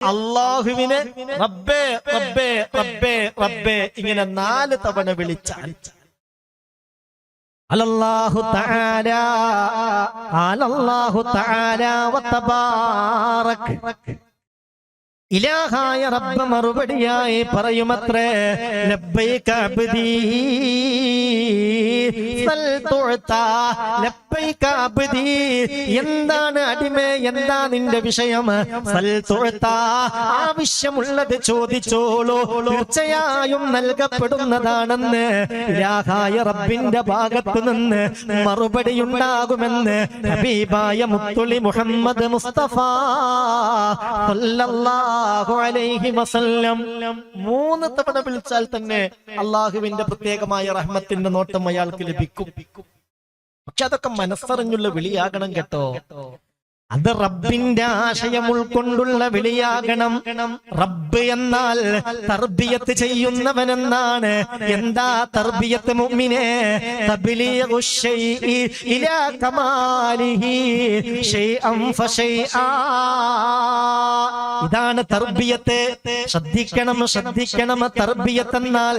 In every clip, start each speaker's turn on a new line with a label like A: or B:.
A: അള്ളാഹുവിനെ റബ്ബേ റബ്ബേ റബ്ബേ റബ്ബേ ഇങ്ങനെ നാല് തവണ വിളിച്ചാൽ. അലല്ലാഹു തആല അലല്ലാഹു തആല വതബാറക് ഇലാഹായ റബ്ബ് മറുപടിയായി പറയുമത്രേ ലബ്ബൈക അബ്ദീ. സൽ തുഅത എന്താണ് അടിമേ? എന്താ നിന്റെ വിഷയം? ആവശ്യമുള്ളത് ചോദിച്ചോളൂ. തീർച്ചയായും നൽകപ്പെടുന്നതാണെന്ന് രാഹായ റബ്ബിന്റെ ഭാഗത്തു നിന്ന് മറുപടി ഉണ്ടാകുമെന്ന് ഹബീബായ മുത്തുളി മുഹമ്മദ് മുസ്തഫ മൂന്ന് തവണ വിളിച്ചാൽ തന്നെ അള്ളാഹുവിന്റെ പ്രത്യേകമായ റഹ്മത്തിന്റെ നോട്ടം അയാൾക്ക് ലഭിക്കും. പക്ഷെ അതൊക്കെ മനസ്സറിഞ്ഞുള്ള വിളിയാകണം കേട്ടോ. അത് റബ്ബിന്റെ ആശയം ഉൾക്കൊണ്ടുള്ള വിളിയാകണം. റബ്ബ് എന്നാൽ തർബിയത്ത് ചെയ്യുന്നവനെന്നാണ്. എന്താ തർബിയത്ത് മുമ്മിനെ ഇലാ കമാലിഹി ഇതാണ് തർബിയത്തെ. ശ്രദ്ധിക്കണം ശ്രദ്ധിക്കണം തർബിയത്തെന്നാൽ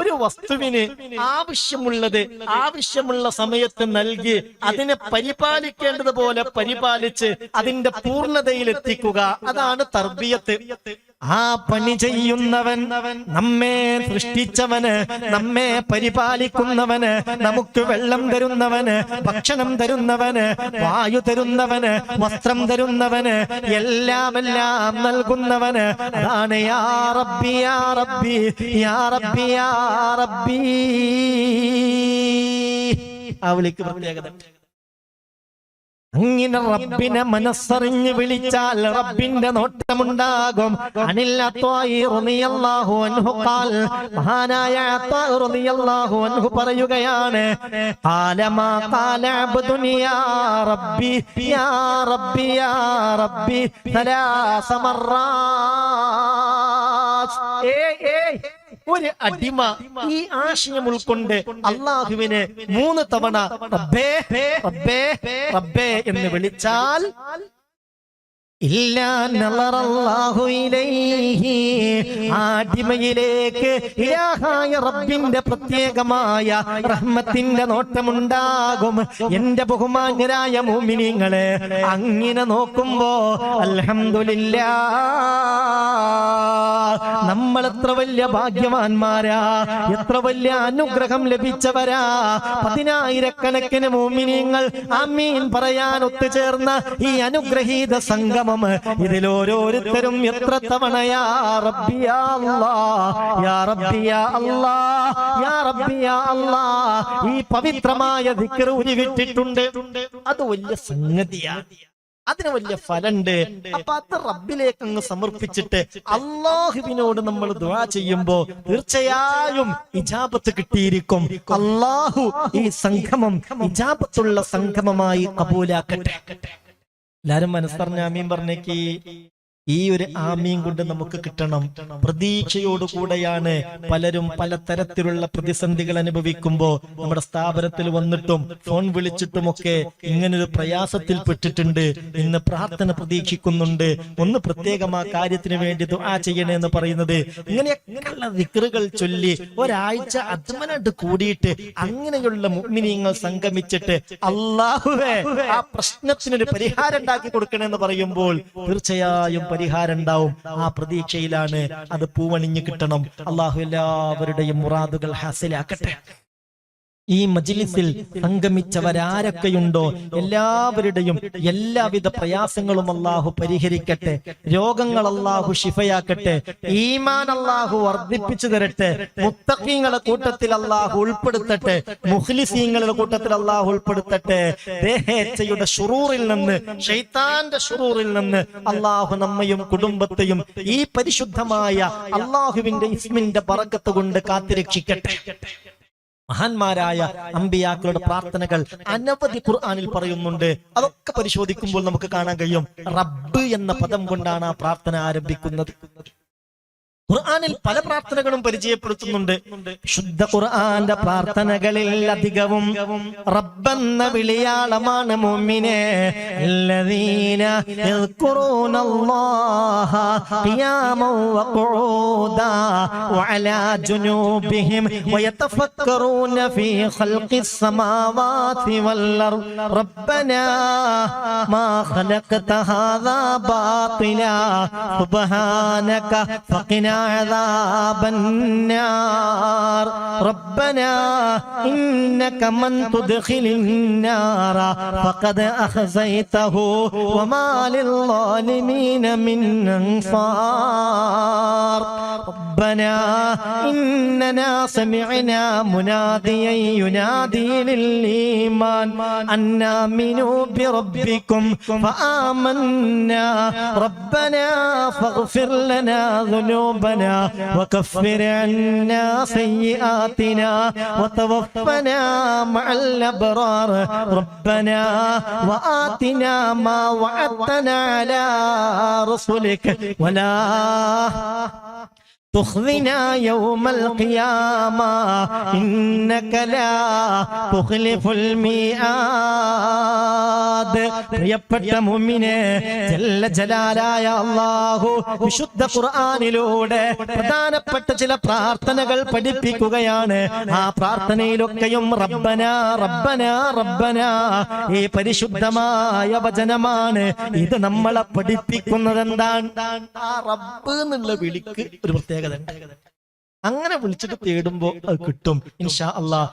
A: ഒരു വസ്തുവിന് ആവശ്യമുള്ളത് ആവശ്യമുള്ള സമയത്ത് നൽകി അതിനെ പരിപാലിക്കേണ്ടതുപോലെ പരിപാലിച്ച് അതിന്റെ പൂർണതയിൽ എത്തിക്കുക അതാണ് തർബിയത്ത്. ആ പണി ചെയ്യുന്നവൻ നമ്മെ സൃഷ്ടിച്ചവന് നമ്മെ പരിപാലിക്കുന്നവന് നമുക്ക് വെള്ളം തരുന്നവന് ഭക്ഷണം തരുന്നവന് വായു തരുന്നവന് വസ്ത്രം തരുന്നവന് എല്ലാം എല്ലാം നൽകുന്നവന്. അതാണ് യാ റബ്ബി യാ റബ്ബി റബ്ബി. ആ വിളിക്ക് പ്രത്യേകത. അങ്ങനെ റബ്ബിനെ മനസ്സറിഞ്ഞ് വിളിച്ചാൽ റബ്ബിന്റെ നോട്ടമുണ്ടാകും. മഹാനായ അൻഹു പറയുകയാണ് റബ്ബി യാ റബ്ബി യാ റബ്ബി സലാസ മറാത്ത് ഏയ് ഏയ്. ഒരു അടിമ ഈ ആശയം ഉൾക്കൊണ്ട് അള്ളാഹുവിനെ മൂന്ന് തവണ റബ്ബേ റബ്ബേ റബ്ബേ എന്ന് വിളിച്ചാൽ ഇല്ലാ നളറല്ലാഹു ഇലൈഹി. ആ ഇലാഹായ റബ്ബിന്റെ പ്രത്യേകമായ റഹ്മത്തിന്റെ നോട്ടമുണ്ടാകും. എന്റെ ബഹുമാന്യരായ മോമിനിങ്ങളെ അങ്ങനെ നോക്കുമ്പോ അൽഹംദുലില്ലാ. നമ്മൾ എത്ര വലിയ ഭാഗ്യവാന്മാരാ. എത്ര വലിയ അനുഗ്രഹം ലഭിച്ചവരാ. പതിനായിരക്കണക്കിന് മോമിനിങ്ങൾ അമീൻ പറയാൻ ഒത്തുചേർന്ന ഈ അനുഗ്രഹീത സംഗമം ഇതിൽ ഓരോരുത്തരും എത്ര തവണയാ റബ്ബിയാ യാ യാ ഈ പവിത്രമായ അത് വലിയ സംഗതിയാണ് അതിന് വലിയ ഫലണ്ട്. അപ്പൊ അത് റബ്ബിലേക്ക് അങ്ങ് സമർപ്പിച്ചിട്ട് അള്ളാഹുവിനോട് നമ്മൾ ദുആ ചെയ്യുമ്പോ തീർച്ചയായും ഇജാബത്ത് കിട്ടിയിരിക്കും. അള്ളാഹു ഈ സംഗമം ഇജാബത്തുള്ള സംഗമമായി കബൂലാക്കട്ടെ. എല്ലാരും മനസ്സറിഞ്ഞ അമീൻ പറഞ്ഞേക്ക്. ഈ ഒരു ആമീൻ കൊണ്ട് നമുക്ക് കിട്ടണം. പ്രതീക്ഷയോടുകൂടെയാണ് പലരും പല തരത്തിലുള്ള പ്രതിസന്ധികൾ അനുഭവിക്കുമ്പോൾ നമ്മുടെ സ്ഥാപനത്തിൽ വന്നിട്ടും ഫോൺ വിളിച്ചിട്ടുമൊക്കെ ഇങ്ങനൊരു പ്രയാസത്തിൽ പെട്ടിട്ടുണ്ട്. ഇന്ന് പ്രാർത്ഥന പ്രതീക്ഷിക്കുന്നുണ്ട്. ഒന്ന് പ്രത്യേകം ആ കാര്യത്തിന് വേണ്ടി ആ ചെയ്യണേ എന്ന് പറയുന്നത്. ഇങ്ങനെയൊക്കെയുള്ള വിക്രുകൾ ചൊല്ലി ഒരാഴ്ച അധ്മനായിട്ട് കൂടിയിട്ട് അങ്ങനെയുള്ള മുഗ്മിനിയങ്ങൾ സംഗമിച്ചിട്ട് അള്ളാഹുവേ ആ പ്രശ്നത്തിനൊരു പരിഹാരം ഉണ്ടാക്കി കൊടുക്കണമെന്ന് പറയുമ്പോൾ തീർച്ചയായും പരിഹാരം ഉണ്ടാവും ആ പ്രതീക്ഷയിലാണ് അത് പൂവണിഞ്ഞു കിട്ടണം. അള്ളാഹു എല്ലാവരുടെയും മുറാദുകൾ ഹാസിലാക്കട്ടെ. ഈ മജിലിസിൽ സംഗമിച്ചവരാരൊക്കെയുണ്ടോ? എല്ലാവരുടെയും എല്ലാവിധ പ്രയാസങ്ങളും അള്ളാഹു പരിഹരിക്കട്ടെ. രോഗങ്ങൾ അള്ളാഹു ഷിഫയാക്കട്ടെ ഈമാൻ അള്ളാഹു വർദ്ധിപ്പിച്ചു തരട്ടെ. മുത്തക്കീങ്ങളെ കൂട്ടത്തിൽ അള്ളാഹു ഉൾപ്പെടുത്തട്ടെ. മുഹ്ലിസീങ്ങളുടെ കൂട്ടത്തിൽ അള്ളാഹു ഉൾപ്പെടുത്തട്ടെ. ദേഹേച്ഛയുടെ ഷുറൂറിൽ നിന്ന് ഷെയ്ത്താന്റെ ഷുറൂറിൽ നിന്ന് അള്ളാഹു നമ്മയും കുടുംബത്തെയും ഈ പരിശുദ്ധമായ അള്ളാഹുവിന്റെ ഇസ്മിന്റെ പറക്കത്ത് കൊണ്ട് കാത്തിരക്ഷിക്കട്ടെ. മഹാന്മാരായ അമ്പിയാക്കളുടെ പ്രാർത്ഥനകൾ അനവധി ഖുർആാനിൽ പറയുന്നുണ്ട്. അതൊക്കെ പരിശോധിക്കുമ്പോൾ നമുക്ക് കാണാൻ കഴിയും. റബ്ബ് എന്ന പദം കൊണ്ടാണ് ആ പ്രാർത്ഥന ആരംഭിക്കുന്നത്. ഖുർആനിൽ പല പ്രാർത്ഥനകളും പരിചയപ്പെടുത്തുന്നുണ്ട് ശുദ്ധ ഖുർആന്റെ പ്രാർത്ഥനകളിൽ അധികവും റബ്ബെന്ന വിളിയാളമാണ് മുഅ്മിനെ الذين يذكرون الله قياما وقعودا وعلى جنوبهم ويتفكرون في خلق السماوات والأرض ربنا ما خلقت هذا باطلا سبحانك فقنا عذاب النار. ربنا إنك من تدخل النار. فقد أخزيته وما للظالمين من أنصار. ربنا إننا سمعنا مناديا ينادي للإيمان أن آمنوا بربكم فآمنا ربنا فاغفر لنا ذنوبنا وكفر عنا سيئاتنا وتوفنا مع الأبرار ربنا وآتنا ما وعدتنا على رسلك ولا تخزنا يوم القيامة إنك لا تخلف الميعاد പ്രിയപ്പെട്ട മുമ്മിനെ ജല്ല ജലാലായ അള്ളാഹു വിശുദ്ധ ഖുർആനിലൂടെ പ്രധാനപ്പെട്ട ചില പ്രാർത്ഥനകൾ പഠിപ്പിക്കുകയാണ് ആ പ്രാർത്ഥനയിലൊക്കെയും റബ്ബന റബ്ബന റബ്ബന ഈ പരിശുദ്ധമായ വചനമാണ് ഇത് നമ്മളെ പഠിപ്പിക്കുന്നത് എന്താണ് ആ റബ്ബ് എന്നുള്ള വിളിക്ക് ഒരു പ്രത്യേകത ഉണ്ട് അങ്ങനെ വിളിച്ചിട്ട് തേടുമ്പോ അത് കിട്ടും. ഇൻഷാ അള്ളാഹ്